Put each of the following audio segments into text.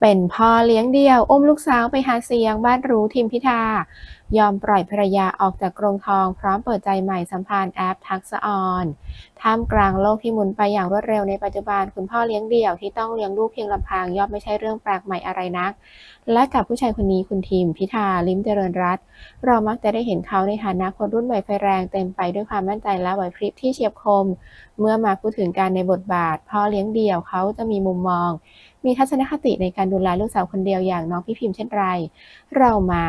เป็นพ่อเลี้ยงเดี่ยว อุ้มลูกสาวไปหาเสียงบ้านรู้ทิมพิธา ยอมปล่อยภรรยาออกจากกรงทองพร้อมเปิดใจใหม่สัมพันธ์แอปทักษออนท่ามกลางโลกที่หมุนไปอย่างรวดเร็วในปัจจุบันคุณพ่อเลี้ยงเดี่ยวที่ต้องเลี้ยงลูกเพียงลำพังย่อมไม่ใช่เรื่องแปลกใหม่อะไรนัก และกับผู้ชายคนนี้คุณทิมพิธาลิ้มเจริญรัตเรามักจะได้เห็นเขาในฐานะคนรุ่นใหม่ไฟแรงเต็มไปด้วยความมั่นใจและไหวพริบที่เฉียบคม เมื่อมาพูดถึงการในบทบาท พ่อเลี้ยงเดี่ยวเขาจะมีมุมมอง มีทัศนคติในการดูแลลูกสาวคนเดียวอย่างน้องพี่พิมพ์เช่นไร เรามา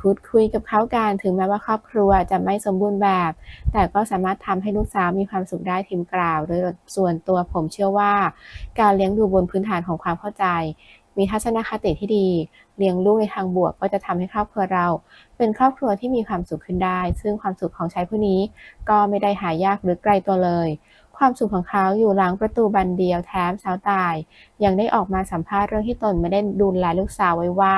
พูดคุยกับเขากันถึงแม้ว่าครอบครัวจะไม่สมบูรณ์แบบ แต่ก็สามารถทำให้ลูกสาวมีความสุขได้ทิมกล่าว โดยส่วนตัวผมเชื่อว่า การเลี้ยงดูบนพื้นฐานของความเข้าใจ มีทัศนคติที่ดี เลี้ยงลูกในทางบวกก็จะทำให้ครอบครัวเรา เป็นครอบครัวที่มีความสุขขึ้นได้ ซึ่งความสุขของชายผู้นี้ ก็ไม่ได้หายากหรือไกลตัวเลย ความสุขของเขาอยู่หลังประตูบานเดียวแถมสาวตาย ยังได้ออกมาสัมภาษณ์เรื่องที่ตนไม่ได้ดูแลลูกสาวไว้ว่า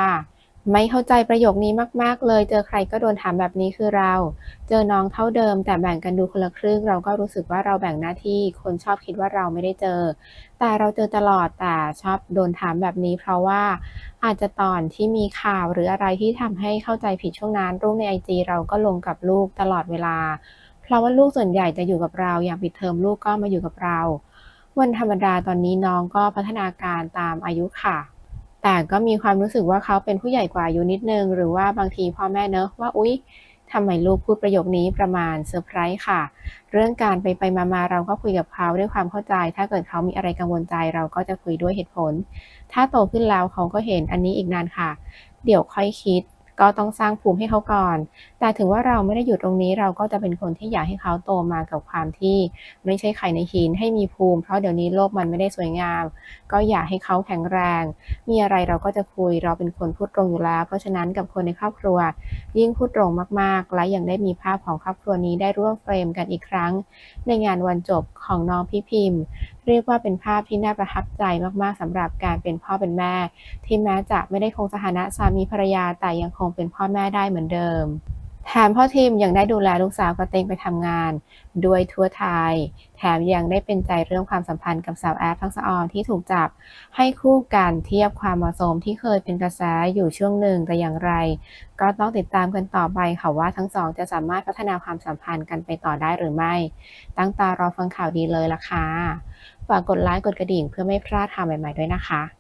ไม่เข้าใจประโยคนี้มากๆ เลย เจอใครก็โดนถามแบบนี้คือเรา เจอน้องเท่าเดิม แต่แบ่งกันดูคนละครึ่ง เราก็รู้สึกว่าเราแบ่งหน้าที่ คนชอบคิดว่าเราไม่ได้เจอ แต่เราเจอตลอดแต่ชอบโดนถามแบบนี้ เพราะว่าอาจจะตอนที่มีข่าวหรืออะไรที่ทำให้เข้าใจผิดช่วงนั้นรูปในไอจีเราก็ลงกับลูกตลอดเวลา เพราะว่าลูกส่วนใหญ่จะอยู่กับเรา อย่างปิดเทอมลูกก็มาอยู่กับเรา วันธรรมดาตอนนี้น้องก็พัฒนาการตามอายุค่ะ แต่ก็มีความรู้สึกว่าเขาเป็นผู้ใหญ่กว่าอายุนิดนึง หรือว่าบางทีพ่อแม่เนอะว่าอุ๊ยทำไมลูกพูดประโยคนี้ประมาณเซอร์ไพรส์ค่ะ เรื่องการไปไปมาๆเราก็คุยกับเขาด้วยความเข้าใจ ถ้าเกิดเขามีอะไรกังวลใจเราก็จะคุยด้วยเหตุผล ถ้าโตขึ้นแล้วเขาก็เห็นอันนี้อีกนานค่ะ เดี๋ยวค่อยคิด ก็ต้องสร้างภูมิให้เขาก่อน แต่ถึงว่าเราไม่ได้อยู่ตรงนี้เราก็จะเป็นคนที่อยากให้เขาโตมากับความที่ไม่ใช่ไข่ในหินให้มีภูมิ เพราะเดี๋ยวนี้โลกมันไม่ได้สวยงาม ก็อยากให้เขาแข็งแรง มีอะไรเราก็จะคุยเราเป็นคนพูดตรงอยู่แล้ว เพราะฉะนั้นกับคนในครอบครัว ยิ่งพูดตรงมากๆ และยังได้มีภาพของครอบครัวนี้ได้ร่วมเฟรมกันอีกครั้ง ในงานวันจบของน้องพี่พิมพ์ เรียกว่าเป็นภาพที่น่าประทับใจมากๆสำหรับการเป็นพ่อเป็นแม่ ที่แม้จะไม่ได้คงสถานะสามีภรรยาแต่ยังคงเป็นพ่อแม่ได้เหมือนเดิม แถมพ่อทิมยังได้ดูแลลูกสาวกระเตงไปทำงาน ด้วยทั่วไทย แถมยังได้เป็นใจเรื่องความสัมพันธ์กับสาวแอฟทักษะออนที่ถูกจับ ให้คู่กันเทียบความเหมาะสมที่เคยเป็นกระแสอยู่ช่วงหนึ่งแต่อย่างไร ก็ต้องติดตามกันต่อไปค่ะว่าทั้งสองจะสามารถพัฒนาความสัมพันธ์กันไปต่อได้หรือไม่ ตั้งตารอฟังข่าวดีเลยล่ะค่ะฝากกดไลค์กดกระดิ่งเพื่อไม่พลาดข่าวใหม่ๆด้วยนะคะ